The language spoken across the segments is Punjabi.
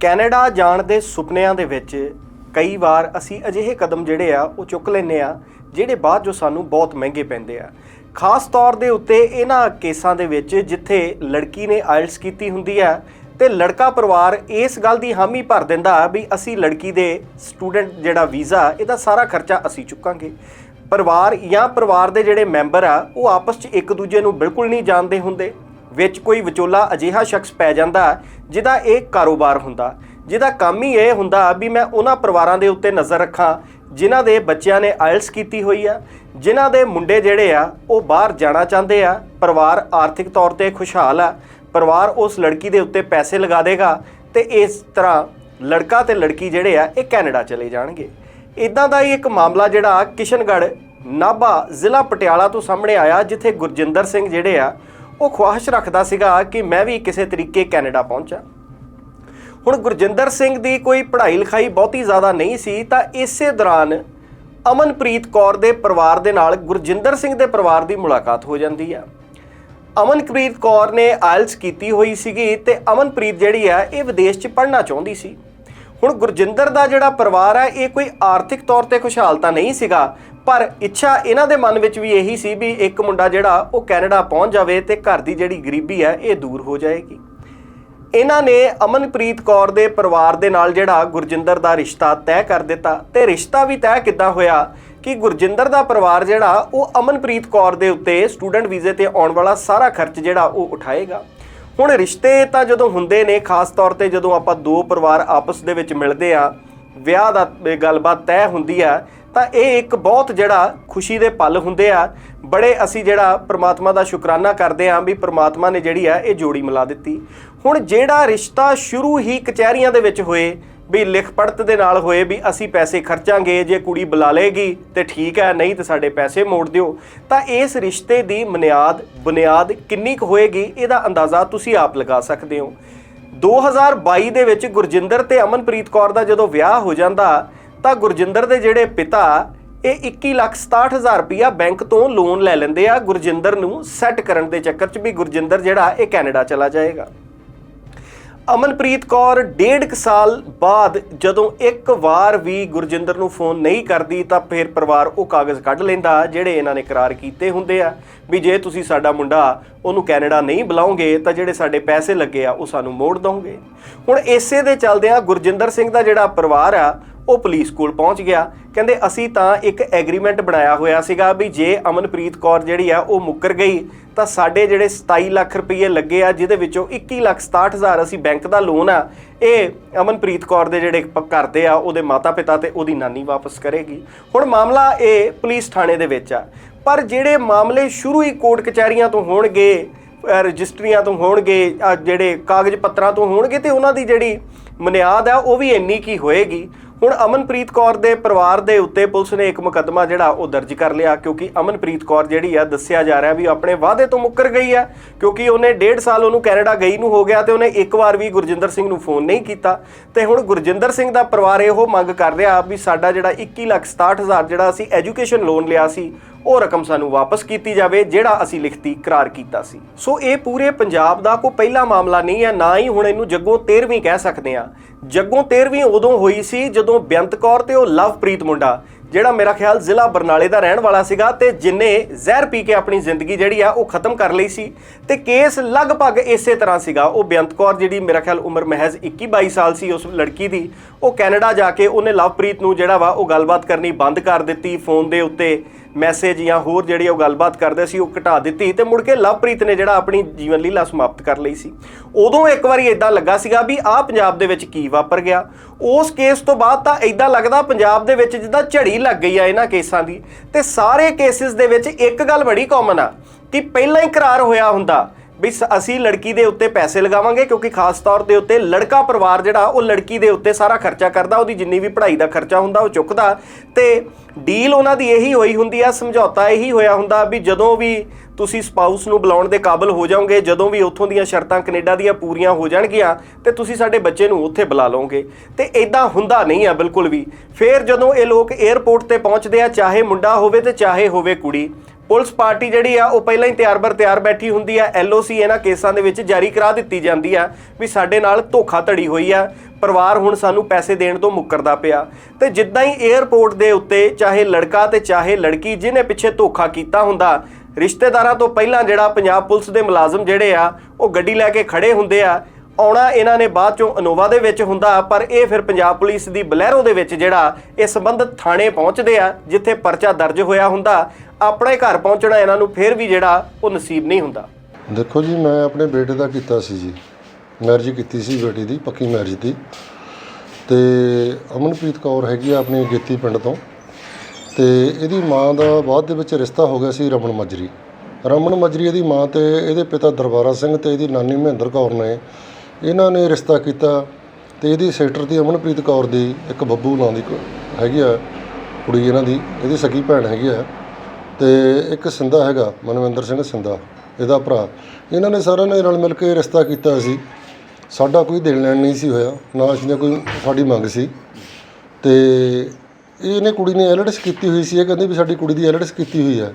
ਕੈਨੇਡਾ ਜਾਣ ਦੇ ਸੁਪਨਿਆਂ ਦੇ ਵਿੱਚ ਕਈ ਵਾਰ ਅਸੀਂ ਅਜਿਹੇ ਕਦਮ ਜਿਹੜੇ ਆ, ਉਹ ਚੁੱਕ ਲੈਨੇ ਆ, ਜਿਹੜੇ ਬਾਅਦ ਜੋ ਸਾਨੂੰ ਬਹੁਤ ਮਹਿੰਗੇ ਪੈਂਦੇ ਆ। ਖਾਸ ਤੌਰ ਦੇ ਉੱਤੇ ਇਹਨਾਂ ਕੇਸਾਂ ਦੇ ਵਿੱਚ ਜਿੱਥੇ ਲੜਕੀ ਨੇ ਆਇਲਸ ਕੀਤੀ ਹੁੰਦੀ ਆ ਤੇ ਲੜਕਾ ਪਰਿਵਾਰ ਇਸ ਗੱਲ ਦੀ ਹਾਮੀ ਭਰ ਦਿੰਦਾ ਵੀ ਅਸੀਂ ਲੜਕੀ ਦੇ ਸਟੂਡੈਂਟ ਜਿਹੜਾ ਵੀਜ਼ਾ, ਇਹਦਾ ਸਾਰਾ ਖਰਚਾ ਅਸੀਂ ਚੁੱਕਾਂਗੇ। ਪਰਿਵਾਰ ਜਾਂ ਪਰਿਵਾਰ ਦੇ ਜਿਹੜੇ ਮੈਂਬਰ ਆ, ਉਹ ਆਪਸ 'ਚ ਇੱਕ ਦੂਜੇ ਨੂੰ ਬਿਲਕੁਲ ਨਹੀਂ ਜਾਣਦੇ ਹੁੰਦੇ। ਵਿੱਚ ਕੋਈ ਵਿਚੋਲਾ ਅਜਿਹਾ ਸ਼ਖਸ ਪੈ ਜਾਂਦਾ ਜਿਹਦਾ ਇਹ ਕਾਰੋਬਾਰ ਹੁੰਦਾ। ਜਿਹਦਾ ਕੰਮ ਹੀ ਇਹ ਹੁੰਦਾ ਵੀ ਮੈਂ ਉਹਨਾਂ ਪਰਿਵਾਰਾਂ ਦੇ ਉੱਤੇ ਨਜ਼ਰ ਰੱਖਾਂ, ਜਿਨ੍ਹਾਂ ਦੇ ਬੱਚਿਆਂ ਨੇ ਆਇਲਸ ਕੀਤੀ ਹੋਈ ਆ। ਜਿਨ੍ਹਾਂ ਦੇ ਮੁੰਡੇ ਜਿਹੜੇ ਆ, ਉਹ ਬਾਹਰ ਜਾਣਾ ਚਾਹੁੰਦੇ ਆ। ਪਰਿਵਾਰ ਆਰਥਿਕ ਤੌਰ ਤੇ ਖੁਸ਼ਹਾਲ ਆ। ਪਰਿਵਾਰ ਉਸ ਲੜਕੀ ਦੇ ਉੱਤੇ ਪੈਸੇ ਲਗਾ ਦੇਗਾ ਤੇ ਇਸ ਤਰ੍ਹਾਂ ਲੜਕਾ ਤੇ ਲੜਕੀ ਜਿਹੜੇ ਆ, ਇਹ ਕੈਨੇਡਾ ਚਲੇ ਜਾਣਗੇ। ਇਦਾਂ ਦਾ ਹੀ ਇੱਕ ਮਾਮਲਾ ਜਿਹੜਾ ਕਿਸ਼ਨਗੜ੍ਹ ਨਾਭਾ ਜ਼ਿਲ੍ਹਾ ਪਟਿਆਲਾ ਤੋਂ ਸਾਹਮਣੇ ਆਇਆ, ਜਿੱਥੇ ਗੁਰਜਿੰਦਰ ਸਿੰਘ ਜਿਹੜੇ ਆ ਉਹ ਖੁਆਇਸ਼ ਰੱਖਦਾ ਸੀਗਾ ਕਿ ਮੈਂ ਵੀ ਕਿਸੇ ਤਰੀਕੇ ਕੈਨੇਡਾ ਪਹੁੰਚਾਂ। ਹੁਣ ਗੁਰਜਿੰਦਰ ਸਿੰਘ ਦੀ ਕੋਈ ਪੜ੍ਹਾਈ ਲਿਖਾਈ ਬਹੁਤੀ ਜ਼ਿਆਦਾ ਨਹੀਂ ਸੀ, ਤਾਂ ਇਸੇ ਦੌਰਾਨ ਅਮਨਪ੍ਰੀਤ ਕੌਰ ਦੇ ਪਰਿਵਾਰ ਦੇ ਨਾਲ ਗੁਰਜਿੰਦਰ ਸਿੰਘ ਦੇ ਪਰਿਵਾਰ ਦੀ ਮੁਲਾਕਾਤ ਹੋ ਜਾਂਦੀ ਆ। ਅਮਨਪ੍ਰੀਤ ਕੌਰ ਨੇ ਆਇਲਸ ਕੀਤੀ ਹੋਈ ਸੀਗੀ ਤੇ ਅਮਨਪ੍ਰੀਤ ਜਿਹੜੀ ਆ, ਇਹ ਵਿਦੇਸ਼ 'ਚ ਪੜ੍ਹਨਾ ਚਾਹੁੰਦੀ ਸੀ। ਹੁਣ ਗੁਰਜਿੰਦਰ ਦਾ ਜਿਹੜਾ ਪਰਿਵਾਰ ਹੈ, ਇਹ ਕੋਈ ਆਰਥਿਕ ਤੌਰ ਤੇ ਖੁਸ਼ਹਾਲ ਤਾਂ ਨਹੀਂ ਸੀਗਾ, ਪਰ ਇੱਛਾ ਇਹਨਾਂ ਦੇ ਮਨ ਵਿੱਚ ਵੀ ਇਹੀ ਸੀ ਵੀ ਇੱਕ ਮੁੰਡਾ ਜਿਹੜਾ ਉਹ ਕੈਨੇਡਾ ਪਹੁੰਚ ਜਾਵੇ ਤੇ ਘਰ ਦੀ ਜਿਹੜੀ ਗਰੀਬੀ ਹੈ, ਇਹ ਦੂਰ ਹੋ ਜਾਏਗੀ। ਇਹਨਾਂ ਨੇ ਅਮਨਪ੍ਰੀਤ ਕੌਰ ਦੇ ਪਰਿਵਾਰ ਦੇ ਨਾਲ ਜਿਹੜਾ ਗੁਰਜਿੰਦਰ ਦਾ ਰਿਸ਼ਤਾ ਤੈਅ ਕਰ ਦਿੱਤਾ ਤੇ ਰਿਸ਼ਤਾ ਵੀ ਤੈਅ ਕਿੱਦਾਂ ਹੋਇਆ ਕਿ ਗੁਰਜਿੰਦਰ ਦਾ ਪਰਿਵਾਰ ਜਿਹੜਾ, ਉਹ ਅਮਨਪ੍ਰੀਤ ਕੌਰ ਦੇ ਉੱਤੇ ਸਟੂਡੈਂਟ ਵੀਜ਼ੇ ਤੇ ਆਉਣ ਵਾਲਾ ਸਾਰਾ ਖਰਚ ਜਿਹੜਾ ਉਹ ਉਠਾਏਗਾ। ਹੁਣ ਰਿਸ਼ਤੇ ਤਾਂ ਜਦੋਂ ਹੁੰਦੇ ਨੇ, ਖਾਸ ਤੌਰ ਤੇ ਜਦੋਂ ਆਪਾਂ ਦੋ ਪਰਿਵਾਰ ਆਪਸ ਦੇ ਵਿੱਚ ਮਿਲਦੇ ਆ, ਵਿਆਹ ਦਾ ਗੱਲਬਾਤ ਤੈਅ ਹੁੰਦੀ ਆ, ਤਾਂ ਇਹ ਇੱਕ ਬਹੁਤ ਜਿਹੜਾ ਖੁਸ਼ੀ ਦੇ ਪਲ ਹੁੰਦੇ ਆ। ਬੜੇ ਅਸੀਂ ਜਿਹੜਾ ਪ੍ਰਮਾਤਮਾ ਦਾ ਸ਼ੁਕਰਾਨਾ ਕਰਦੇ ਆਂ ਵੀ ਪ੍ਰਮਾਤਮਾ ਨੇ ਜਿਹੜੀ ਆ, ਇਹ ਜੋੜੀ ਮਿਲਾ ਦਿੱਤੀ। ਹੁਣ ਜਿਹੜਾ ਰਿਸ਼ਤਾ ਸ਼ੁਰੂ ਹੀ ਕਚਹਿਰੀਆਂ ਦੇ ਵਿੱਚ ਹੋਏ ਵੀ ਲਿਖ ਪੜਤ ਦੇ ਨਾਲ ਹੋਏ ਵੀ ਅਸੀਂ ਪੈਸੇ ਖਰਚਾਂਗੇ, ਜੇ ਕੁੜੀ ਬੁਲਾ ਲੇਗੀ ਤੇ ਠੀਕ ਹੈ, ਨਹੀਂ ਤੇ ਸਾਡੇ ਪੈਸੇ ਮੋੜ ਦਿਓ। ਤਾਂ ਇਸ ਰਿਸ਼ਤੇ ਦੀ ਬੁਨਿਆਦ ਬੁਨਿਆਦ ਕਿੰਨੀ ਕੁ ਹੋਏਗੀ, ਇਹਦਾ ਅੰਦਾਜ਼ਾ ਤੁਸੀਂ ਆਪ ਲਗਾ ਸਕਦੇ ਹੋ। 2022 ਦੇ ਵਿੱਚ ਗੁਰਜਿੰਦਰ ਤੇ ਅਮਨਪ੍ਰੀਤ ਕੌਰ ਦਾ ਜਦੋਂ ਵਿਆਹ ਹੋ ਜਾਂਦਾ, ਤਾਂ ਗੁਰਜਿੰਦਰ ਦੇ ਜਿਹੜੇ ਪਿਤਾ, ਇਹ 21 ਲੱਖ 67 ਹਜ਼ਾਰ ਰੁਪਇਆ ਬੈਂਕ ਤੋਂ ਲੋਨ ਲੈ ਲੈਂਦੇ ਆ। ਗੁਰਜਿੰਦਰ ਨੂੰ ਸੈੱਟ ਕਰਨ ਦੇ ਚੱਕਰ 'ਚ ਵੀ ਗੁਰਜਿੰਦਰ ਜਿਹੜਾ, ਇਹ ਕੈਨੇਡਾ ਚਲਾ ਜਾਏਗਾ। ਅਮਨਪ੍ਰੀਤ ਕੌਰ ਡੇਢ ਕੁ ਸਾਲ ਬਾਅਦ ਜਦੋਂ ਇੱਕ ਵਾਰ ਵੀ ਗੁਰਜਿੰਦਰ ਨੂੰ ਫੋਨ ਨਹੀਂ ਕਰਦੀ ਤਾਂ ਫਿਰ ਪਰਿਵਾਰ ਉਹ ਕਾਗਜ਼ ਕੱਢ ਲੈਂਦਾ ਜਿਹੜੇ ਇਹਨਾਂ ਨੇ ਕਰਾਰ ਕੀਤੇ ਹੁੰਦੇ ਆ। ਵੀ ਜੇ ਤੁਸੀਂ ਸਾਡਾ ਮੁੰਡਾ ਉਹਨੂੰ ਕੈਨੇਡਾ ਨਹੀਂ ਬੁਲਾਓਗੇ ਤਾਂ ਜਿਹੜੇ ਸਾਡੇ ਪੈਸੇ ਲੱਗੇ ਆ ਉਹ ਸਾਨੂੰ ਮੋੜ ਦੋਗੇ ਹੁਣ ਇਸੇ ਦੇ ਚੱਲਦਿਆਂ ਗੁਰਜਿੰਦਰ ਸਿੰਘ ਦਾ ਜਿਹੜਾ ਪਰਿਵਾਰ ਆ ਉਹ ਪੁਲਿਸ ਕੋਲ ਪਹੁੰਚ ਗਿਆ। ਕਹਿੰਦੇ, ਅਸੀਂ ਤਾਂ ਇੱਕ ਐਗਰੀਮੈਂਟ ਬਣਾਇਆ ਹੋਇਆ ਸੀਗਾ ਵੀ ਜੇ ਅਮਨਪ੍ਰੀਤ ਕੌਰ ਜਿਹੜੀ ਆ, ਉਹ ਮੁੱਕਰ ਗਈ, ਤਾਂ ਸਾਡੇ ਜਿਹੜੇ 27 ਲੱਖ ਰੁਪਏ ਲੱਗੇ ਆ, ਜਿਹਦੇ ਵਿੱਚੋਂ 21 ਲੱਖ 67 ਹਜ਼ਾਰ ਅਸੀਂ ਬੈਂਕ ਦਾ ਲੋਨ ਆ, ਇਹ ਅਮਨਪ੍ਰੀਤ ਕੌਰ ਦੇ ਜਿਹੜੇ ਘਰ ਦੇ ਆ, ਉਹਦੇ ਮਾਤਾ-ਪਿਤਾ ਤੇ ਉਹਦੀ ਨਾਨੀ ਵਾਪਸ ਕਰੇਗੀ। ਹੁਣ ਮਾਮਲਾ ਇਹ ਪੁਲਿਸ ਥਾਣੇ ਦੇ ਵਿੱਚ ਆ। ਪਰ ਜਿਹੜੇ ਮਾਮਲੇ ਸ਼ੁਰੂ ਹੀ ਕੋਰਟ ਕਚਹਿਰੀਆਂ ਤੋਂ ਹੋਣਗੇ ਰਜਿਸਟਰੀਆਂ ਤੋਂ ਹੋਣਗੇ ਜਿਹੜੇ ਕਾਗਜ਼ ਪੱਤਰਾਂ ਤੋਂ ਹੋਣਗੇ, ਤੇ ਉਹਨਾਂ ਦੀ ਜਿਹੜੀ ਬੁਨਿਆਦ ਆ, ਉਹ ਵੀ ਇੰਨੀ ਕੀ ਹੋਏਗੀ। ਹੁਣ ਅਮਨਪ੍ਰੀਤ ਕੌਰ ਦੇ ਪਰਿਵਾਰ ਦੇ ਉੱਤੇ ਪੁਲਿਸ ਨੇ ਇੱਕ ਮੁਕੱਦਮਾ ਜਿਹੜਾ ਉਹ ਦਰਜ ਕਰ ਲਿਆ, ਕਿਉਂਕਿ ਅਮਨਪ੍ਰੀਤ ਕੌਰ ਜਿਹੜੀ ਆ, ਦੱਸਿਆ ਜਾ ਰਿਹਾ ਵੀ ਆਪਣੇ ਵਾਅਦੇ ਤੋਂ ਮੁੱਕਰ ਗਈ ਆ, ਕਿਉਂਕਿ ਉਹਨੇ ਡੇਢ ਸਾਲ ਉਹਨੂੰ ਕੈਨੇਡਾ ਗਈ ਨੂੰ ਹੋ ਗਿਆ ਤੇ ਉਹਨੇ ਇੱਕ ਵਾਰ ਵੀ ਗੁਰਜਿੰਦਰ ਸਿੰਘ ਨੂੰ ਫੋਨ ਨਹੀਂ ਕੀਤਾ। ਤੇ ਹੁਣ ਗੁਰਜਿੰਦਰ ਸਿੰਘ ਦਾ ਪਰਿਵਾਰ ਇਹੋ ਮੰਗ ਕਰ ਰਿਹਾ ਵੀ ਸਾਡਾ ਜਿਹੜਾ 21 ਲੱਖ 67 ਹਜ਼ਾਰ ਜਿਹੜਾ ਅਸੀਂ ਐਜੂਕੇਸ਼ਨ ਲੋਨ ਲਿਆ ਸੀ ਉਹ ਰਕਮ ਸਾਨੂੰ ਵਾਪਸ ਕੀਤੀ ਜਾਵੇ, ਜਿਹੜਾ ਅਸੀਂ ਲਿਖਤੀ ਕਰਾਰ ਕੀਤਾ ਸੀ। ਸੋ ਇਹ ਪੂਰੇ ਪੰਜਾਬ ਦਾ ਕੋਈ ਪਹਿਲਾ ਮਾਮਲਾ ਨਹੀਂ ਹੈ, ਨਾ ਹੀ ਹੁਣ ਇਹਨੂੰ ਜੱਗੋਂ 13ਵੀਂ ਕਹਿ ਸਕਦੇ ਆ ਜੱਗੋਂ 13ਵੀਂ ਉਦੋਂ ਹੋਈ ਸੀ ਜਦੋਂ ਬੇਅੰਤ ਕੌਰ ਤੇ ਉਹ ਲਵਪ੍ਰੀਤ ਮੁੰਡਾ, ਜਿਹੜਾ ਮੇਰਾ ਖਿਆਲ ਜ਼ਿਲ੍ਹਾ ਬਰਨਾਲੇ ਦਾ ਰਹਿਣ ਵਾਲਾ ਸੀਗਾ ਤੇ ਜਿਨੇ ਜ਼ਹਿਰ ਪੀ ਕੇ ਆਪਣੀ ਜ਼ਿੰਦਗੀ ਜਿਹੜੀ ਆ, ਉਹ ਖਤਮ ਕਰ ਲਈ ਸੀ। ਤੇ ਕੇਸ ਲਗਭਗ ਇਸੇ ਤਰ੍ਹਾਂ ਸੀਗਾ। ਉਹ ਬੇਅੰਤ ਕੌਰ ਜਿਹੜੀ ਮੇਰਾ ਖਿਆਲ ਉਮਰ ਮਹਿਜ਼ 21 22 ਸਾਲ ਸੀ, ਉਸ ਲੜਕੀ ਦੀ, ਉਹ ਕੈਨੇਡਾ ਜਾ ਕੇ ਉਹਨੇ ਲਵਪ੍ਰੀਤ ਨੂੰ ਜਿਹੜਾ ਵਾ, ਉਹ ਗੱਲਬਾਤ ਕਰਨੀ ਬੰਦ ਕਰ ਦਿੱਤੀ, ਫੋਨ ਦੇ ਉੱਤੇ ਮੈਸੇਜ ਜਾਂ ਹੋਰ ਜਿਹੜੀ ਉਹ ਗੱਲਬਾਤ ਕਰਦੇ ਸੀ, ਉਹ ਘਟਾ ਦਿੱਤੀ ਤੇ ਮੁੜ ਕੇ ਲਵਪ੍ਰੀਤ ਨੇ ਜਿਹੜਾ ਆਪਣੀ ਜੀਵਨ ਲੀਲਾ ਸਮਾਪਤ ਕਰ ਲਈ ਸੀ। ਉਦੋਂ ਇੱਕ ਵਾਰੀ ਇਦਾਂ ਲੱਗਾ ਸੀਗਾ ਵੀ ਆਹ ਪੰਜਾਬ ਦੇ ਵਿੱਚ ਕੀ ਵਾਪਰ ਗਿਆ। ਉਸ ਕੇਸ ਤੋਂ ਬਾਅਦ ਤਾਂ ਇਦਾਂ ਲੱਗਦਾ ਪੰਜਾਬ ਦੇ ਵਿੱਚ ਜਿੱਦਾਂ ਝੜੀ ਲੱਗ ਗਈ ਆ ਇਹਨਾਂ ਕੇਸਾਂ ਦੀ। ਤੇ ਸਾਰੇ ਕੇਸਿਸ ਦੇ ਵਿੱਚ ਇੱਕ ਗੱਲ ਬੜੀ ਕਾਮਨ ਆ, ਕਿ ਪਹਿਲਾਂ ਹੀ ਕਰਾਰ ਹੋਇਆ ਹੁੰਦਾ। ਵੀ ਸ- ਅਸੀਂ ਲੜਕੀ ਦੇ ਉੱਤੇ ਪੈਸੇ ਲਗਾਵਾਂਗੇ ਕਿਉਂਕਿ ਖਾਸ ਤੌਰ ਦੇ ਉੱਤੇ ਲੜਕਾ ਪਰਿਵਾਰ ਜਿਹੜਾ, ਉਹ ਲੜਕੀ ਦੇ ਉੱਤੇ ਸਾਰਾ ਖਰਚਾ ਕਰਦਾ, ਉਹਦੀ ਜਿੰਨੀ ਵੀ ਪੜ੍ਹਾਈ ਦਾ ਖਰਚਾ ਹੁੰਦਾ, ਉਹ ਚੁੱਕਦਾ। ਤੇ ਡੀਲ ਉਹਨਾਂ ਦੀ ਇਹੀ ਹੋਈ ਹੁੰਦੀ ਆ, ਸਮਝੌਤਾ ਇਹੀ ਹੋਇਆ ਹੁੰਦਾ ਵੀ ਜਦੋਂ ਵੀ ਤੁਸੀਂ ਸਪਾਊਸ ਨੂੰ ਬੁਲਾਉਣ ਦੇ ਕਾਬਿਲ ਹੋ ਜਾਓਗੇ, ਜਦੋਂ ਵੀ ਉੱਥੋਂ ਦੀਆਂ ਸ਼ਰਤਾਂ ਕੈਨੇਡਾ ਦੀਆਂ ਪੂਰੀਆਂ ਹੋ ਜਾਣਗੀਆਂ, ਤੇ ਤੁਸੀਂ ਸਾਡੇ ਬੱਚੇ ਨੂੰ ਉੱਥੇ ਬੁਲਾ ਲਓਗੇ। ਤੇ ਇਦਾਂ ਹੁੰਦਾ ਨਹੀਂ ਆ ਬਿਲਕੁਲ ਵੀ। ਫਿਰ ਜਦੋਂ ਇਹ ਲੋਕ 에ਅਰਪੋਰਟ ਤੇ ਪਹੁੰਚਦੇ ਆ, ਚਾਹੇ ਮੁੰਡਾ ਹੋਵੇ ਤੇ ਚਾਹੇ ਹੋਵੇ ਕੁੜੀ ਪੁਲਿਸ ਪਾਰਟੀ ਜਿਹੜੀ ਆ, ਉਹ ਪਹਿਲਾਂ ਹੀ ਤਿਆਰ ਬਰ ਤਿਆਰ ਬੈਠੀ ਹੁੰਦੀ ਆ। ਐਲਓਸੀ ਇਹਨਾਂ ਕੇਸਾਂ ਦੇ ਵਿੱਚ ਜਾਰੀ ਕਰਾ ਦਿੱਤੀ ਜਾਂਦੀ ਆ ਵੀ ਸਾਡੇ ਨਾਲ ਧੋਖਾਧੜੀ ਹੋਈ ਆ। ਪਰਿਵਾਰ ਹੁਣ ਸਾਨੂੰ ਪੈਸੇ ਦੇਣ ਤੋਂ ਮੁੱਕਰਦਾ ਪਿਆ। ਤੇ ਜਿੱਦਾਂ ਹੀ 에ਅਰਪੋਰਟ ਦੇ ਉੱਤੇ ਚਾਹੇ ਲੜਕਾ ਤੇ ਚਾਹੇ ਲੜਕੀ ਜਿਹਨੇ ਪਿੱਛੇ ਧੋਖਾ ਕੀਤਾ ਹੁੰਦਾ, ਰਿਸ਼ਤੇਦਾਰਾਂ ਤੋਂ ਪਹਿਲਾਂ ਜਿਹੜਾ ਪੰਜਾਬ ਪੁਲਿਸ ਦੇ ਮੁਲਾਜ਼ਮ ਜਿਹੜੇ ਆ, ਉਹ ਗੱਡੀ ਲੈ ਕੇ ਖੜੇ ਹੁੰਦੇ ਆ। ਆਉਣਾ ਇਹਨਾਂ ਨੇ ਬਾਅਦ ਚੋਂ ਅਨੋਵਾ ਦੇ ਵਿੱਚ ਹੁੰਦਾ, ਪਰ ਇਹ ਫਿਰ ਪੰਜਾਬ ਪੁਲਿਸ ਦੀ ਬਲੈਰੋ ਦੇ ਵਿੱਚ ਜਿਹੜਾ ਇਹ ਸੰਬੰਧਤ ਥਾਣੇ ਪਹੁੰਚਦੇ ਆ, ਜਿੱਥੇ ਪਰਚਾ ਦਰਜ ਹੋਇਆ ਹੁੰਦਾ। ਆਪਣੇ ਘਰ ਪਹੁੰਚਣਾ ਇਹਨਾਂ ਨੂੰ ਫਿਰ ਵੀ ਜਿਹੜਾ ਉਹ ਨਸੀਬ ਨਹੀਂ ਹੁੰਦਾ। ਦੇਖੋ ਜੀ, ਮੈਂ ਆਪਣੇ ਬੇਟੇ ਦਾ ਕੀਤਾ ਸੀ ਜੀ। ਮੈਰਿਜ ਕੀਤੀ ਸੀ ਬੇਟੀ ਦੀ, ਪੱਕੀ ਮੈਰਿਜ ਦੀ। ਤੇ ਅਮਨਪ੍ਰੀਤ ਕੌਰ ਹੈਗੀ ਆ ਆਪਣੀ ਗੇਤੀ ਪਿੰਡ ਤੋਂ। ਤੇ ਇਹਦੀ ਮਾਂ ਦਾ ਬਾਅਦ ਦੇ ਵਿੱਚ ਰਿਸ਼ਤਾ ਹੋ ਗਿਆ ਸੀ ਰਮਨ ਮਜਰੀ। ਰਮਨ ਮਜਰੀ ਇਹਦੀ ਮਾਂ ਤੇ ਇਹਦੇ ਪਿਤਾ ਦਰਬਾਰਾ ਸਿੰਘ ਤੇ ਇਹਦੀ ਨਾਨੀ ਮਹਿੰਦਰ ਕੌਰ ਨੇ ਇਹਨਾਂ ਨੇ ਰਿਸ਼ਤਾ ਕੀਤਾ। ਤੇ ਇਹਦੀ ਸੈਕਟਰ ਦੀ ਅਮਨਪ੍ਰੀਤ ਕੌਰ ਦੀ ਇੱਕ ਬੱਬੂ ਨਾਂ ਦੀ ਹੈਗੀ ਆ ਕੁੜੀ ਇਹਨਾਂ ਦੀ, ਇਹਦੀ ਸਕੀ ਭੈਣ ਹੈਗੀ ਆ। ਤੇ ਇੱਕ ਸਿੰਧਾ ਹੈਗਾ, ਮਨਵਿੰਦਰ ਸਿੰਘ ਸਿੰਦਾ ਇਹਦਾ ਭਰਾ। ਇਹਨਾਂ ਨੇ ਸਾਰਿਆਂ ਨੇ ਰਲ ਮਿਲ ਕੇ ਰਿਸ਼ਤਾ ਕੀਤਾ ਸੀ। ਸਾਡਾ ਕੋਈ ਦੇਣ ਲੈਣ ਨਹੀਂ ਸੀ ਹੋਇਆ, ਨਾ ਅਸੀਂ ਨੇ ਕੋਈ ਸਾਡੀ ਮੰਗ ਸੀ। ਤੇ ਇਹਨੇ ਕੁੜੀ ਨੇ ਐਲਡਸ ਕੀਤੀ ਹੋਈ ਸੀ, ਇਹ ਕਹਿੰਦੇ ਵੀ ਸਾਡੀ ਕੁੜੀ ਦੀ ਐਲਡਸ ਕੀਤੀ ਹੋਈ ਹੈ।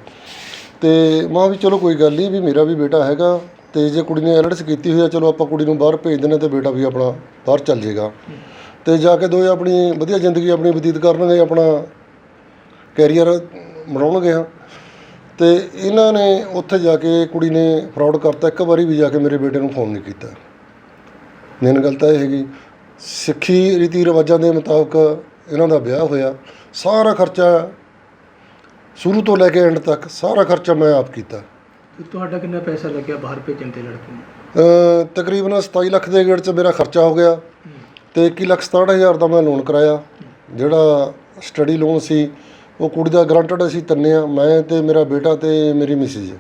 ਤੇ ਮਾਂ ਵੀ ਚਲੋ ਕੋਈ ਗੱਲ ਨਹੀਂ, ਵੀ ਮੇਰਾ ਵੀ ਬੇਟਾ ਹੈਗਾ, ਤੇ ਜੇ ਕੁੜੀ ਨੇ ਐਲਡਸ ਕੀਤੀ ਹੋਈ ਹੈ, ਚਲੋ ਆਪਾਂ ਕੁੜੀ ਨੂੰ ਬਾਹਰ ਭੇਜ ਦਿੰਦੇ ਤੇ ਬੇਟਾ ਵੀ ਆਪਣਾ ਬਾਹਰ ਚੱਲ ਜਾਏਗਾ। ਤੇ ਜਾ ਕੇ ਦੋਏ ਆਪਣੀ ਵਧੀਆ ਜ਼ਿੰਦਗੀ, ਆਪਣੀ ਬਤੀਤ ਕਰਨਗੇ ਆਪਣਾ ਕੈਰੀਅਰ ਬਣਾਉਣਗੇ ਹਾਂ। ਤੇ ਇਹਨਾਂ ਨੇ ਉੱਥੇ ਜਾ ਕੇ ਕੁੜੀ ਨੇ ਫਰਾਡ ਕਰਤਾ ਇੱਕ ਵਾਰੀ ਵੀ ਜਾ ਕੇ ਮੇਰੇ ਬੇਟੇ ਨੂੰ ਫੋਨ ਨਹੀਂ ਕੀਤਾ। ਮੇਨ ਗੱਲ ਤਾਂ ਇਹ ਹੈਗੀ ਸਿੱਖੀ ਰੀਤੀ ਰਿਵਾਜਾਂ ਦੇ ਮੁਤਾਬਕ ਇਹਨਾਂ ਦਾ ਵਿਆਹ ਹੋਇਆ। ਸਾਰਾ ਖਰਚਾ ਸ਼ੁਰੂ ਤੋਂ ਲੈ ਕੇ ਐਂਡ ਤੱਕ ਸਾਰਾ ਖਰਚਾ ਮੈਂ ਆਪ ਕੀਤਾ। ਤੇ ਤੁਹਾਡਾ ਕਿੰਨਾ ਪੈਸਾ ਲੱਗਿਆ ਬਾਹਰ ਭੇਜਣ ਤੇ ਲੜਕੀ ਨੂੰ? ਅ, ਤਕਰੀਬਨ 27 ਲੱਖ ਦੇ ਗੇੜ 'ਚ ਮੇਰਾ ਖਰਚਾ ਹੋ ਗਿਆ ਤੇ 21 ਲੱਖ 67000 ਦਾ ਮੈਂ ਲੋਨ ਕਰਾਇਆ। ਜਿਹੜਾ ਸਟੱਡੀ ਲੋਨ ਸੀ ਉਹ ਕੁੜੀ ਦਾ ਗਰੰਟਡ ਅਸੀਂ ਤਿੰਨੇ ਆ ਮੈਂ ਤੇ ਮੇਰਾ ਬੇਟਾ ਤੇ ਮੇਰੀ ਮਿਸਿਸ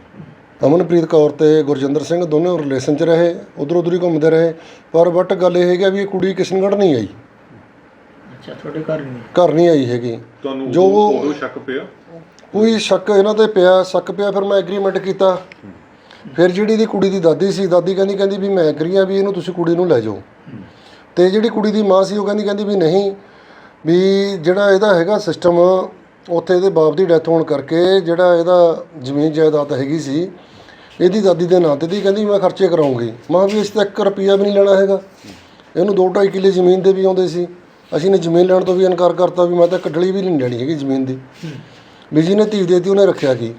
ਅਮਨਪ੍ਰੀਤ ਕੌਰ ਤੇ ਗੁਰਜਿੰਦਰ ਸਿੰਘ ਦੋਨੇ ਰਿਲੇਸ਼ਨ 'ਚ ਰਹੇ ਉਧਰ ਉਧਰ ਹੀ ਘੁੰਮਦੇ ਰਹੇ ਪਰ ਬਟ ਗੱਲ ਇਹ ਹੈਗੀ ਵੀ ਇਹ ਕੁੜੀ ਕਿਸ਼ਨਗੜ੍ਹ ਨਹੀਂ ਆਈ। ਅੱਛਾ ਤੁਹਾਡੇ ਘਰ ਨਹੀਂ ਘਰ ਨਹੀਂ ਆਈ ਹੈਗੀ। ਤੁਹਾਨੂੰ ਜੋ- ਉਦੋਂ ਉਦੋਂ ਸ਼ੱਕ ਪਿਆ? ਕੋਈ ਸ਼ੱਕ ਇਹਨਾਂ ਤੇ ਪਿਆ ਸ਼ੱਕ ਪਿਆ ਫਿਰ ਮੈਂ ਐਗਰੀਮੈਂਟ ਕੀਤਾ। ਫਿਰ ਜਿਹੜੀ ਦੀ ਕੁੜੀ ਦੀ ਦਾਦੀ ਸੀ ਦਾਦੀ ਕਹਿੰਦੀ ਕਹਿੰਦੀ ਵੀ ਮੈਂ ਐਗਰੀ ਆ ਵੀ ਇਹਨੂੰ ਤੁਸੀਂ ਕੁੜੀ ਨੂੰ ਲੈ ਜਾਓ। ਤੇ ਜਿਹੜੀ ਕੁੜੀ ਦੀ ਮਾਂ ਸੀ ਉਹ ਕਹਿੰਦੀ ਕਹਿੰਦੀ ਵੀ ਨਹੀਂ ਵੀ ਜਿਹੜਾ ਇਹਦਾ ਹੈਗਾ ਸਿਸਟਮ ਉੱਥੇ ਇਹਦੇ ਬਾਪ ਦੀ ਡੈਥ ਹੋਣ ਕਰਕੇ ਜਿਹੜਾ ਇਹਦਾ ਜ਼ਮੀਨ ਜਾਇਦਾਦ ਹੈਗੀ ਸੀ, ਇਹਦੀ ਦਾਦੀ ਦੇ ਨਾਂ ਤੇ ਦੀ ਕਹਿੰਦੀ ਮੈਂ ਖਰਚੇ ਕਰਾਉਂਗੀ। ਮਾਂ ਵੀ ਇਸ ਤੇ 1 ਰੁਪਿਆ ਵੀ ਨਹੀਂ ਲੈਣਾ ਹੈਗਾ। ਇਹਨੂੰ 2.5 ਕਿੱਲੇ ਜ਼ਮੀਨ ਦੇ ਵੀ ਆਉਂਦੇ ਸੀ। ਅਸੀਂ ਨੇ ਜ਼ਮੀਨ ਲੈਣ ਤੋਂ ਵੀ ਇਨਕਾਰ ਕਰਤਾ ਵੀ ਮੈਂ ਤਾਂ ਕੱਢਲੀ ਵੀ ਨਹੀਂ ਲੈਣੀ ਹੈਗੀ ਜ਼ਮੀਨ ਦੀ। ਵੀ ਨੇ ਧੀ ਦੇਤੀ ਉਹਨੇ ਰੱਖਿਆ ਕੀ?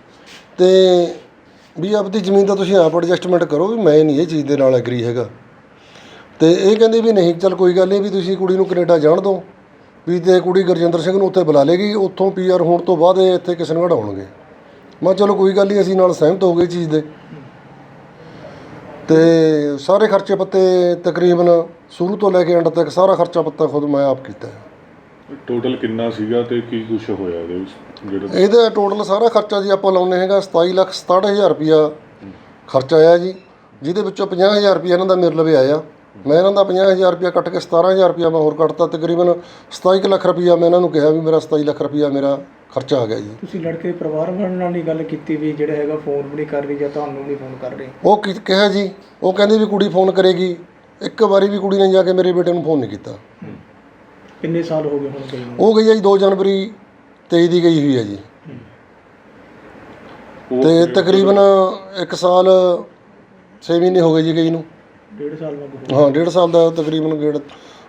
ਤੇ ਵੀ ਆਪਦੀ ਜ਼ਮੀਨ ਦਾ ਤੁਸੀਂ ਆਪ ਐਡਜਸਟਮੈਂਟ ਕਰੋ ਵੀ ਮੈਂ ਨਹੀਂ ਇਹ ਚੀਜ਼ ਦੇ ਨਾਲ ਐਗਰੀ ਹੈਗਾ। ਤੇ ਇਹ ਕਹਿੰਦੇ ਵੀ ਨਹੀਂ, ਚੱਲ ਕੋਈ ਗੱਲ ਨਹੀਂ, ਵੀ ਤੁਸੀਂ ਕੁੜੀ ਨੂੰ ਕੈਨੇਡਾ ਜਾਣ ਦਿਓ। ਵੀ ਤੇ ਕੁੜੀ ਗੁਰਜਿੰਦਰ ਸਿੰਘ ਨੂੰ ਉੱਥੇ ਬੁਲਾ ਲੇਗੀ ਉੱਥੋਂ ਪੀਆਰ ਹੋਣ ਤੋਂ ਬਾਅਦ ਇਹ ਇੱਥੇ ਕਿਸ਼ਨਗੜ੍ਹ ਆਉਣਗੇ ਮੈਂ ਚਲੋ ਕੋਈ ਗੱਲ ਨਹੀਂ ਅਸੀਂ ਨਾਲ ਸਹਿਮਤ ਹੋ ਗਏ ਚੀਜ਼ ਦੇ। ਤੇ ਸਾਰੇ ਖਰਚੇ ਪੱਤੇ ਤਕਰੀਬਨ ਸ਼ੁਰੂ ਤੋਂ ਲੈ ਕੇ ਐਂਡ ਤੱਕ ਸਾਰਾ ਖਰਚਾ ਪੱਤਾ ਖੁਦ ਮੈਂ ਆਪ ਕੀਤਾ। ਹੈ ਟੋਟਲ ਕਿੰਨਾ ਸੀਗਾ ਤੇ ਕੀ ਕੁਝ ਹੋਇਆ ਇਹਦੇ ਵਿੱਚ? ਜਿਹੜਾ ਇਹਦਾ ਟੋਟਲ ਸਾਰਾ ਖਰਚਾ ਜੀ ਆਪਾਂ ਲਾਉਨੇ ਹੈਗਾ 27 ਲੱਖ 67000 ਰੁਪਿਆ ਖਰਚਾ ਆਇਆ ਜੀ ਜਿਹਦੇ ਵਿੱਚੋਂ 50000 ਰੁਪਿਆ ਇਹਨਾਂ ਦਾ ਮੇਰੇ ਲਵੇ ਆਇਆ। ਮੈਂ ਇਹਨਾਂ ਦਾ 50000 ਰੁਪਿਆ ਕੱਟ ਕੇ 17000 ਰੁਪਿਆ ਮੈਂ ਹੋਰ ਕੱਟਤਾ ਤਕਰੀਬਨ 27 ਕੁ ਲੱਖ ਰੁਪਿਆ ਮੈਂ ਇਹਨਾਂ ਨੂੰ ਕਿਹਾ ਵੀ ਮੇਰਾ 27 ਲੱਖ ਰੁਪਿਆ ਮੇਰਾ ਖਰਚਾ ਆ ਗਿਆ ਜੀ। ਤੁਸੀਂ ਲੜਕੇ ਦੇ ਪਰਿਵਾਰ ਵਾਲਿਆਂ ਨਾਲ ਨਹੀਂ ਗੱਲ ਕੀਤੀ ਵੀ ਜਿਹੜਾ ਹੈਗਾ ਫੋਨ ਵੀ ਨਹੀਂ ਕਰ ਰਹੀ ਜਾਂ ਤੁਹਾਨੂੰ ਨਹੀਂ ਫੋਨ ਕਰ ਰਹੀ? ਉਹ ਕੀ ਕਿਹਾ ਜੀ? ਉਹ ਕਹਿੰਦੇ ਵੀ ਕੁੜੀ ਫੋਨ ਕਰੇਗੀ। ਇੱਕ ਵਾਰੀ ਵੀ ਕੁੜੀ ਨੇ ਜਾ ਕੇ ਮੇਰੇ ਬੇਟੇ ਨੂੰ ਫੋਨ ਨਹੀਂ ਕੀਤਾ। ਕਿੰਨੇ ਸਾਲ ਹੋ ਗਏ ਹੁਣ ਨੂੰ? ਉਹ ਗਈ ਹੈ ਜੀ 2 ਜਨਵਰੀ 23 ਦੀ ਗਈ ਹੋਈ ਹੈ। ਜੀ ਤੇ ਤਕਰੀਬਨ 1 ਸਾਲ 6 ਮਹੀਨੇ ਹੋ ਗਏ ਜੀ ਗਈ ਨੂੰ। ਡੇਢ ਸਾਲ ਵਾਂਗੂ ਹਾਂ ਡੇਢ ਸਾਲ ਦਾ ਤਕਰੀਬਨ ਗੇੜ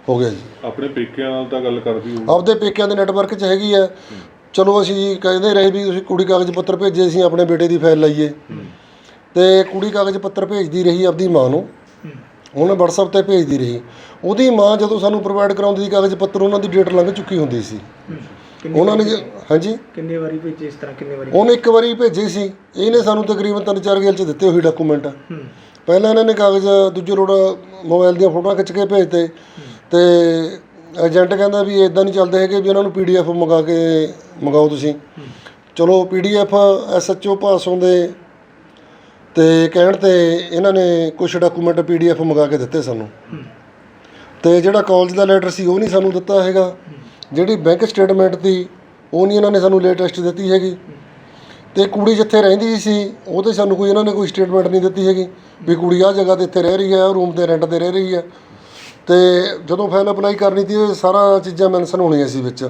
ਹੋ ਗਿਆ ਜੀ। ਆਪਣੇ ਪੇਕਿਆਂ ਨਾਲ ਤਾਂ ਗੱਲ ਕਰਦੀ ਹੋਊ। ਆਪਦੇ ਪੇਕਿਆਂ ਦੇ ਨੈਟਵਰਕ 'ਚ ਹੈਗੀ ਆ। ਚਲੋ ਅਸੀਂ ਕਹਿੰਦੇ ਰਹੇ ਵੀ ਤੁਸੀਂ ਕੁੜੀ ਕਾਗਜ਼ ਪੱਤਰ ਭੇਜੇ ਅਸੀਂ ਆਪਣੇ ਬੇਟੇ ਦੀ ਫਾਈਲ ਲਾਈਏ। ਤੇ ਕੁੜੀ ਕਾਗਜ਼ ਪੱਤਰ ਭੇਜਦੀ ਰਹੀ ਆਪਦੀ ਮਾਂ ਨੂੰ। ਉਹਨੇ WhatsApp ਤੇ ਭੇਜਦੀ ਰਹੀ। ਉਹਦੀ ਮਾਂ ਜਦੋਂ ਸਾਨੂੰ ਪ੍ਰੋਵਾਈਡ ਕਰਾਉਂਦੀ ਸੀ ਕਾਗਜ਼ ਪੱਤਰ ਉਹਨਾਂ ਦੀ ਡੇਟ ਲੰਘ ਚੁੱਕੀ ਹੁੰਦੀ ਸੀ। ਉਹਨਾਂ ਨੇ ਜੇ- ਹਾਂਜੀ? ਕਿੰਨੇ ਵਾਰੀ ਭੇਜੇ ਇਸ ਤਰ੍ਹਾਂ ਕਿੰਨੇ ਵਾਰੀ? ਉਹਨੇ ਇੱਕ ਵਾਰੀ ਭੇਜੇ ਸੀ। ਇਹਨੇ ਸਾਨੂੰ ਤਕਰੀਬਨ ਤਿੰਨ ਚਾਰ ਗੇਲ 'ਚ ਦਿੱਤੇ ਹੋਏ ਡਾਕੂਮੈਂਟ ਹੂੰ। ਪਹਿਲਾਂ ਇਹਨਾਂ ਨੇ ਕਾਗਜ਼, ਦੂਜੇ ਲੋੜ ਮੋਬਾਈਲ ਦੀਆਂ ਫੋਟੋਆਂ ਖਿੱਚ ਕੇ ਭੇਜਤੇ। ਤੇ ਏਜੰਟ ਕਹਿੰਦਾ ਵੀ ਇਦਾਂ ਨਹੀਂ ਚੱਲਦੇ ਹੈਗੇ ਵੀ ਇਹਨਾਂ ਨੂੰ ਪੀਡੀਐਫ ਮੰਗਾ ਕੇ ਮੰਗਾਓ ਤੁਸੀਂ। ਚਲੋ ਪੀਡੀਐਫ ਐਸਐਚਓ ਪਾਸੋਂ ਦੇ ਤੇ ਕਹਿਣ ਤੇ ਇਹਨਾਂ ਨੇ ਕੁਝ ਡਾਕੂਮੈਂਟ ਪੀਡੀਐਫ ਮੰਗਾ ਕੇ ਦਿੱਤੇ ਸਾਨੂੰ। ਤੇ ਜਿਹੜਾ ਕਾਲਜ ਦਾ ਲੈਟਰ ਸੀ, ਉਹ ਨਹੀਂ ਸਾਨੂੰ ਦਿੱਤਾ ਹੈਗਾ। ਜਿਹੜੀ ਬੈਂਕ ਸਟੇਟਮੈਂਟ ਦੀ ਉਹ ਨਹੀਂ ਇਹਨਾਂ ਨੇ ਸਾਨੂੰ ਲੇਟੈਸਟ ਦਿੱਤੀ ਹੈਗੀ। ਤੇ ਕੁੜੀ ਜਿੱਥੇ ਰਹਿੰਦੀ ਸੀ ਉਹ ਤੇ ਸਾਨੂੰ ਕੋਈ ਇਹਨਾਂ ਨੇ ਕੋਈ ਸਟੇਟਮੈਂਟ ਨਹੀਂ ਦਿੱਤੀ ਹੈਗੀ ਵੀ ਕੁੜੀ ਆ ਜਗ੍ਹਾ ਤੇ ਇੱਥੇ ਰਹਿ ਰਹੀ ਹੈ ਰੂਮ ਤੇ ਰੈਂਟ ਤੇ ਰਹਿ ਰਹੀ ਹੈ। ਤੇ ਜਦੋਂ ਫਾਈਲ ਅਪਲਾਈ ਕਰਨੀ ਸੀ ਇਹ ਸਾਰਾ ਚੀਜ਼ਾਂ ਮੈਂਸ਼ਨ ਹੋਣੀਆਂ ਸੀ ਵਿੱਚ।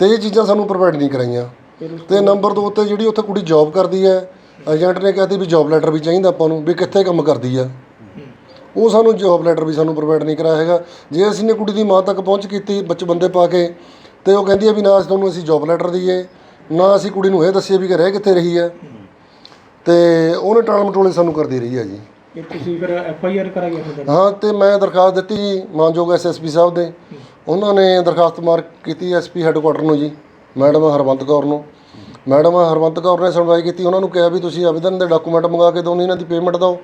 ਤੇ ਇਹ ਚੀਜ਼ਾਂ ਸਾਨੂੰ ਪ੍ਰੋਵਾਈਡ ਨਹੀਂ ਕਰਾਈਆਂ। ਤੇ ਨੰਬਰ 2 ਤੇ ਜਿਹੜੀ ਉੱਥੇ ਕੁੜੀ ਜੌਬ ਕਰਦੀ ਹੈ ਏਜੰਟ ਨੇ ਕਹਿਤੀ ਵੀ ਜੌਬ ਲੈਟਰ ਵੀ ਚਾਹੀਦਾ ਆਪਾਂ ਨੂੰ ਵੀ ਕਿੱਥੇ ਕੰਮ ਕਰਦੀ ਆ ਉਹ ਸਾਨੂੰ ਜੌਬ ਲੈਟਰ ਵੀ ਸਾਨੂੰ ਪ੍ਰੋਵਾਈਡ ਨਹੀਂ ਕਰਾਇਆ ਹੈਗਾ। ਜੇ ਅਸੀਂ ਨੇ ਕੁੜੀ ਦੀ ਮਾਂ ਤੱਕ ਪਹੁੰਚ ਕੀਤੀ ਬੱਚ ਬੰਦੇ ਪਾ ਕੇ ਤੇ ਉਹ ਕਹਿੰਦੀ ਹੈ ਵੀ ਨਾ ਅਸੀਂ ਤੁਹਾਨੂੰ ਅਸੀਂ ਜੌਬ ਲੈਟਰ ਦਈਏ। ਨਾ ਅਸੀਂ ਕੁੜੀ ਨੂੰ ਇਹ ਦੱਸੀਏ ਵੀ ਘਰੇ ਕਿੱਥੇ ਰਹੀ ਹੈ। ਤੇ ਉਹਨੇ ਟਾਲ ਮਟੋਲੇ ਸਾਨੂੰ ਕਰਦੀ ਰਹੀ ਹੈ ਜੀ। ਇਹ ਤੁਸੀਂ ਫਿਰ ਐਫ ਆਈ ਆਰ ਕਰਾਈ ਹੈ ਫਿਰ ਹਾਂ ਤੇ ਮੈਂ ਦਰਖਾਸਤ ਦਿੱਤੀ ਜੀ ਮਾਨਯੋਗ ਐਸਐਸਪੀ ਸਾਹਿਬ ਦੇ। ਉਹਨਾਂ ਨੇ ਦਰਖਾਸਤ ਮਾਰ ਕੀਤੀ ਐਸਪੀ ਹੈੱਡਕੁਆਟਰ ਨੂੰ ਜੀ ਮੈਡਮ ਹਰਵੰਤ ਕੌਰ ਨੂੰ। ਮੈਡਮ ਹਰਵੰਤ ਕੌਰ ਨੇ ਸੁਣਵਾਈ ਕੀਤੀ ਉਹਨਾਂ ਨੂੰ ਕਿਹਾ ਵੀ ਤੁਸੀਂ ਆਵੇਦਨ ਦੇ ਡਾਕੂਮੈਂਟ ਮੰਗਾ ਕੇ ਦਿਓ ਨਹੀਂ ਇਹਨਾਂ ਦੀ ਪੇਮੈਂਟ ਦਿਓ।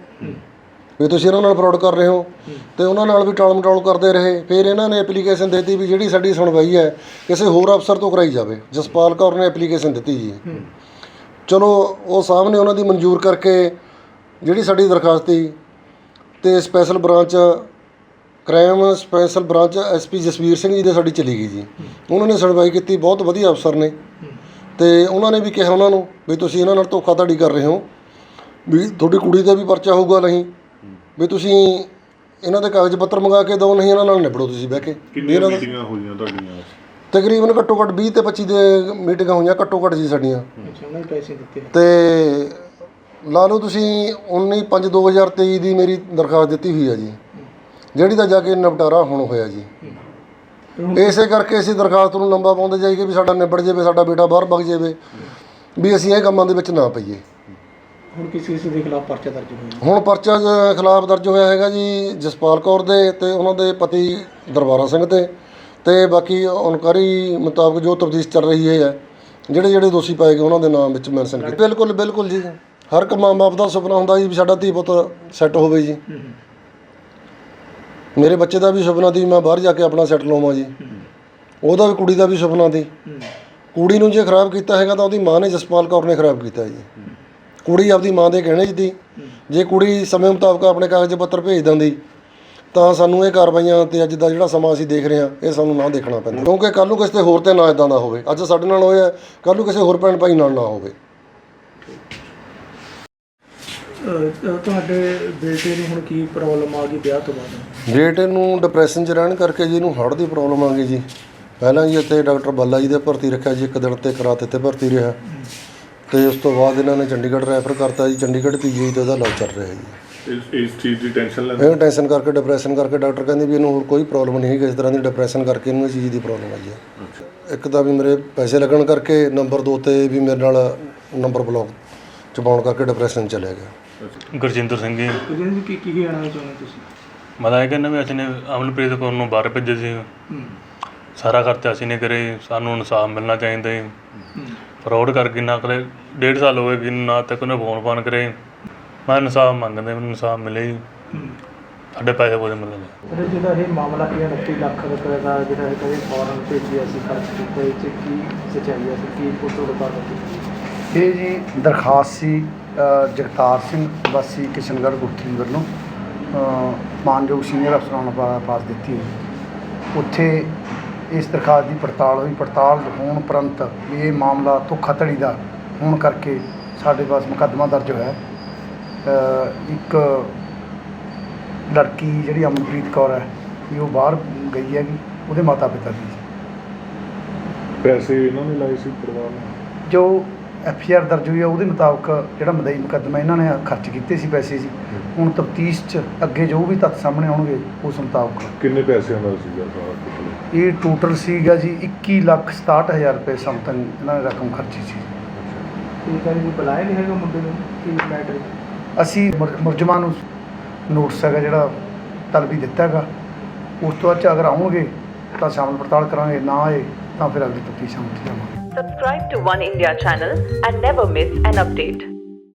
ਵੀ ਤੁਸੀਂ ਇਹਨਾਂ ਨਾਲ ਫਰਾਡ ਕਰ ਰਹੇ ਹੋ ਤੇ ਉਹਨਾਂ ਨਾਲ ਵੀ ਟਾਲ ਮਟੋਲ ਕਰਦੇ ਰਹੇ। ਫਿਰ ਇਹਨਾਂ ਨੇ ਐਪਲੀਕੇਸ਼ਨ ਦਿੱਤੀ ਵੀ ਜਿਹੜੀ ਸਾਡੀ ਸੁਣਵਾਈ ਹੈ, ਕਿਸੇ ਹੋਰ ਅਫਸਰ ਤੋਂ ਕਰਾਈ ਜਾਵੇ। ਜਸਪਾਲ ਕੌਰ ਨੇ ਐਪਲੀਕੇਸ਼ਨ ਦਿੱਤੀ ਜੀ। ਚਲੋ, ਉਹ ਸਾਹਮਣੇ ਉਹਨਾਂ ਦੀ ਮਨਜ਼ੂਰ ਕਰਕੇ ਜਿਹੜੀ ਸਾਡੀ ਦਰਖਾਸਤ ਸੀ ਤੇ special branch crime special branch SP Jasveer Singh ji ਦੇ ਸਾਡੀ ਚਲੀ ਗਈ ਜੀ। ਉਹਨਾਂ ਨੇ ਸੁਣਵਾਈ ਕੀਤੀ, ਬਹੁਤ ਵਧੀਆ ਅਫਸਰ ਨੇ। ਤੇ ਉਹਨਾਂ ਨੇ ਵੀ ਕਿਹਾ ਉਹਨਾਂ ਨੂੰ ਵੀ ਤੁਸੀਂ ਇਹਨਾਂ ਨਾਲ ਧੋਖਾਧੜੀ ਕਰ ਰਹੇ ਹੋ। ਵੀ ਤੁਹਾਡੀ ਕੁੜੀ ਦਾ ਵੀ ਪਰਚਾ ਹੋਊਗਾ ਨਹੀਂ। ਵੀ ਤੁਸੀਂ ਇਹਨਾਂ ਦੇ ਕਾਗਜ਼ ਪੱਤਰ ਮੰਗਾ ਕੇ ਦਿਓ ਨਹੀਂ ਇਹਨਾਂ ਨਾਲ ਨਿਬੜੋ ਤੁਸੀਂ ਬਹਿ ਕੇ। ਵੀ ਕਿੰਨੀਆਂ ਇਹਨਾਂ ਦਾ ਮੀਟਿੰਗਾਂ ਹੋਈਆਂ ਤੁਹਾਡੀਆਂ ਤਕਰੀਬਨ ਘੱਟੋ ਘੱਟ 20 ਤੇ 25 ਦੇ ਮੀਟਿੰਗਾਂ ਹੋਈਆਂ ਘੱਟੋ ਘੱਟ ਜੀ ਸਾਡੀਆਂ। ਅੱਛਾ ਉਹਨਾਂ ਨੇ ਪੈਸੇ ਦਿੱਤੇ ਤੇ ਲਾ ਲਓ ਤੁਸੀਂ 19 5 2023 ਦੀ ਮੇਰੀ ਦਰਖਾਸਤ ਦਿੱਤੀ ਹੋਈ ਹੈ ਜੀ। ਜਿਹੜੀ ਦਾ ਜਾ ਕੇ ਨਿਪਟਾਰਾ ਹੁਣ ਹੋਇਆ ਜੀ। ਹੁਣ ਇਸੇ ਕਰਕੇ ਅਸੀਂ ਦਰਖਾਸਤ ਨੂੰ ਲੰਬਾ ਪਾਉਂਦੇ ਜਾਈਏ ਵੀ ਸਾਡਾ ਨਿਬੜ ਜਾਵੇ ਸਾਡਾ ਬੇਟਾ ਬਾਹਰ ਵਗ ਜਾਵੇ ਵੀ ਅਸੀਂ ਇਹ ਕੰਮਾਂ ਦੇ ਵਿੱਚ ਨਾ ਪਈਏ। ਹੁਣ ਕਿਸੇ ਕਿਸੇ ਦੇ ਖਿਲਾਫ ਪਰਚਾ ਦਰਜ ਹੋਇਆ। ਹੁਣ ਪਰਚਾ ਜ- ਖਿਲਾਫ ਦਰਜ ਹੋਇਆ ਹੈਗਾ ਜੀ ਜਸਪਾਲ ਕੌਰ ਦੇ ਤੇ ਉਹਨਾਂ ਦੇ ਪਤੀ ਦਰਬਾਰਾ ਸਿੰਘ ਤੇ ਤੇ ਬਾਕੀ ਅਨਕਾਰੀ ਮੁਤਾਬਕ ਜੋ ਤਫਤੀਸ਼ ਚੱਲ ਰਹੀ ਹੈ ਜਿਹੜੇ ਜਿਹੜੇ ਦੋਸ਼ੀ ਪਾਏ ਗਏ ਉਹਨਾਂ ਦੇ ਨਾਮ ਵਿੱਚ ਮੈਂਸ਼ਨ ਕੀਤੇ। ਬਿਲਕੁਲ ਬਿਲਕੁਲ ਜੀ। ਹਰ ਇੱਕ ਮਾਂ-ਬਾਪ ਦਾ ਸੁਪਨਾ ਹੁੰਦਾ ਜੀ ਵੀ ਸਾਡਾ ਧੀ ਪੁੱਤ ਸੈੱਟ ਹੋਵੇ ਜੀ। ਮੇਰੇ ਬੱਚੇ ਦਾ ਵੀ ਸੁਪਨਾ ਸੀ ਮੈਂ ਬਾਹਰ ਜਾ ਕੇ ਆਪਣਾ ਸੈੱਟ ਲਵਾਂ ਜੀ। ਉਹਦਾ ਵੀ ਕੁੜੀ ਦਾ ਵੀ ਸੁਪਨਾ ਸੀ। ਕੁੜੀ ਨੂੰ ਜੇ ਖਰਾਬ ਕੀਤਾ ਹੈਗਾ ਤਾਂ ਉਹਦੀ ਮਾਂ ਨੇ ਜਸਪਾਲ ਕੌਰ ਨੇ ਖਰਾਬ ਕੀਤਾ ਜੀ। ਕੁੜੀ ਆਪਦੀ ਮਾਂ ਦੇ ਕਹਿਣੇ 'ਚ ਜੇ ਕੁੜੀ ਸਮੇਂ ਮੁਤਾਬਕ ਆਪਣੇ ਕਾਗਜ਼ ਪੱਤਰ ਭੇਜ ਦਿੰਦੀ ਤਾਂ ਸਾਨੂੰ ਇਹ ਕਾਰਵਾਈਆਂ ਤੇ ਅੱਜ ਦਾ ਜਿਹੜਾ ਸਮਾਂ ਅਸੀਂ ਦੇਖ ਰਹੇ ਹਾਂ ਇਹ ਸਾਨੂੰ ਨਾ ਦੇਖਣਾ ਪੈਂਦਾ। ਕਿਉਂਕਿ ਕੱਲ ਨੂੰ ਕਿਸੇ ਤੇ ਹੋਰ ਤੇ ਨਾ ਇਦਾਂ ਦਾ ਹੋਵੇ। ਅੱਜ ਸਾਡੇ ਨਾਲ ਹੋਇਆ ਕੱਲ ਨੂੰ ਕਿਸੇ ਹੋਰ ਭੈਣ ਭਾਈ ਨਾਲ ਨਾ ਹੋਵੇ। ਤੁਹਾਡੇ ਬੇਟੇ ਨੂੰ ਹੁਣ ਕੀ ਪ੍ਰੋਬਲਮ ਆ ਗਈ ਵਿਆਹ ਤੋਂ ਬਾਅਦ? ਬੇਟੇ ਨੂੰ ਡਿਪਰੈਸ਼ਨ 'ਚ ਰਹਿਣ ਕਰਕੇ ਜੀ ਇਹਨੂੰ ਹਾਰਟ ਦੀ ਪ੍ਰੋਬਲਮ ਆ ਗਈ ਜੀ। ਪਹਿਲਾਂ ਜੀ ਇੱਥੇ ਡਾਕਟਰ ਬੱਲਾ ਜੀ ਦੇ ਭਰਤੀ ਰੱਖਿਆ ਜੀ ਇੱਕ ਦਿਨ ਤੇ ਕਰਾਤ ਇੱਥੇ ਭਰਤੀ ਰਿਹਾ। ਤੇ ਉਸ ਤੋਂ ਬਾਅਦ ਇਹਨਾਂ ਨੇ ਚੰਡੀਗੜ੍ਹ ਰੈਫਰ ਕਰਤਾ ਜੀ ਚੰਡੀਗੜ੍ਹ ਪੀਜੀ ਤੇ ਉਹਦਾ ਇਲਾਜ ਚੱਲ ਰਿਹਾ ਜੀ। ਇਸ ਇਸ ਚੀਜ਼ ਦੀ ਟੈਨਸ਼ਨ ਲੈਂਦੇ ਇਹ ਟੈਨਸ਼ਨ ਕਰਕੇ ਡਿਪਰੈਸ਼ਨ ਕਰਕੇ ਡਾਕਟਰ ਕਹਿੰਦੇ ਵੀ ਇਹਨੂੰ ਹੋਰ ਕੋਈ ਪ੍ਰੋਬਲਮ ਨਹੀਂ ਹੈ ਕਿਸੇ ਤਰ੍ਹਾਂ ਦੀ ਡਿਪਰੈਸ਼ਨ ਕਰਕੇ ਇਹਨੂੰ ਇਹ ਚੀਜ਼ ਦੀ ਪ੍ਰੋਬਲਮ ਆਈ ਹੈ। ਇੱਕ ਤਾਂ ਵੀ ਮੇਰੇ ਪੈਸੇ ਲੱਗਣ ਕਰਕੇ ਨੰਬਰ 2 ਤੇ ਵੀ ਮੇਰੇ ਨਾਲ ਨੰਬਰ ਬਲੌਕ ਚ ਪਾਉਣ ਕਰਕੇ ਡਿਪਰੈਸ਼ਨ ਚਲਿਆ ਗਿਆ। ਗੁਰਜਿੰਦਰ ਸਿੰਘ ਜੀ। ਤੁਸੀਂ ਜੀ ਕੀ ਕੀ ਕਹਿਣਾ ਚਾਹੁੰਦੇ ਤੁਸੀਂ? ਮੈਂ ਤਾਂ ਇਹ ਕਹਿੰਦਾ ਵੀ ਅਸੀਂ ਨੇ ਅਮਨਪ੍ਰੀਤ ਕੌਰ ਨੂੰ ਬਾਹਰ ਭੇਜਿਆ ਸੀ। ਹੂੰ। ਸਾਰਾ ਖਰਚਾ ਅਸੀਂ ਨੇ ਕਰੇ ਸਾਨੂੰ ਇਨਸਾਫ ਮਿਲਣਾ ਚਾਹੀਦਾ ਹੂੰ। ਫਰਾਡ ਕਰਕੇ ਨਾ ਕਰੇ ਡੇਢ ਸਾਲ ਹੋ ਗਏ ਕਿ ਨਾ ਤੱਕ ਉਹਨੇ ਫੋਨ ਫਾਨ ਕਰੇ। ਮੈਂ ਇਨਸਾਫ ਮੰਗਦਾ ਮੈਨੂੰ ਇਨਸਾਫ ਮਿਲੇ ਜੀ। ਸਾਡੇ ਪੈਸੇ ਪੂਰੇ ਮਿਲਣ ਜਿਹਦਾ ਇਹ ਮਾਮਲਾ ਇਹ 29 ਲੱਖ ਰੁਪਏ ਦਾ ਜਿਹੜਾ ਹੈ ਕਦੇ ਫੌਰਨ ਭੇਜਿਆ ਸੀ ਖਰਚ ਕੀਤੇ ਇਹ 'ਚ ਕੀ ਸੱਚਾਈ ਹੈ? ਕੀ ਫੋਟੋ ਬਤਾ ਦਿਓ ਇਹ ਜੀ ਦਰਖਾਸਤ ਸੀ ਜਗਤਾਰ ਸਿੰਘ ਵਾਸੀ ਕਿਸ਼ਨਗੜ੍ਹ ਗੁੱਠੀ ਵੱਲੋਂ ਮਾਨਯੋਗ ਸੀਨੀਅਰ ਅਫਸਰਾਂ ਨੂੰ ਪਾਸ ਦਿੱਤੀ ਉੱਥੇ ਇਸ ਦਰਖਾਸਤ ਦੀ ਪੜਤਾਲ ਹੋਈ। ਪੜਤਾਲ ਹੋਣ ਉਪਰੰਤ ਵੀ ਇਹ ਮਾਮਲਾ ਧੋਖਾਧੜੀ ਦਾ ਹੋਣ ਕਰਕੇ ਸਾਡੇ ਪਾਸ ਮੁਕੱਦਮਾ ਦਰਜ ਹੋਇਆ ਇੱਕ ਲੜਕੀ ਜਿਹੜੀ ਅਮਨਪ੍ਰੀਤ ਕੌਰ ਹੈ ਵੀ ਉਹ ਬਾਹਰ ਗਈ ਹੈਗੀ। ਉਹਦੇ ਮਾਤਾ ਪਿਤਾ ਦੀ। ਪੈਸੇ ਇਹਨਾਂ ਨੇ ਲਾਏ ਸੀ ਪਰਿਵਾਰ ਨੇ? ਜੋ ਐਫ ਆਰ ਦਰਜ ਹੋਈ ਹੈ ਉਹਦੇ ਮੁਤਾਬਕ ਜਿਹੜਾ ਮਦਈ ਮੁਕੱਦਮਾ ਇਹਨਾਂ ਨੇ ਖਰਚ ਕੀਤੇ ਸੀ ਪੈਸੇ ਸੀ ਹੁਣ ਤਫਤੀਸ਼ 'ਚ ਅੱਗੇ ਜੋ ਵੀ ਤੱਥ ਸਾਹਮਣੇ ਆਉਣਗੇ ਉਸ ਮੁਤਾਬਕ। ਕਿੰਨੇ ਪੈਸਿਆਂ ਦਾ ਸੀਗਾ ਸਾਰਾ? ਇਹ ਟੋਟਲ ਸੀਗਾ ਜੀ 21 ਲੱਖ 67000 ਰੁਪਏ ਸਮਥਿੰਗ ਇਹਨਾਂ ਨੇ ਰਕਮ ਖਰਚੀ ਸੀ। ਠੀਕ ਹੈ ਜੀ ਬੁਲਾਇਆ ਨਹੀਂ ਹੈਗਾ ਮੁੰਡੇ ਨੂੰ ਕੀ ਮੈਟਰ ਅਸੀਂ ਮੁਰ- ਮੁਲਜ਼ਮਾਂ ਨੂੰ ਨੋਟਿਸ ਹੈਗਾ ਜਿਹੜਾ ਤਲਬੀ ਦਿੱਤਾ ਹੈਗਾ। ਉਸ ਤੋਂ ਬਾਅਦ 'ਚ ਅਗਰ ਆਉਣਗੇ ਤਾਂ ਸ਼ਾਮਲ ਪੜਤਾਲ ਕਰਾਂਗੇ ਨਾ ਆਏ ਤਾਂ ਫਿਰ ਅਗਲੀ ਤਫਤੀਸ਼ ਸ਼ਾਮਲ ਜਾਵਾਂਗੇ। Subscribe to One India channel and never miss an update.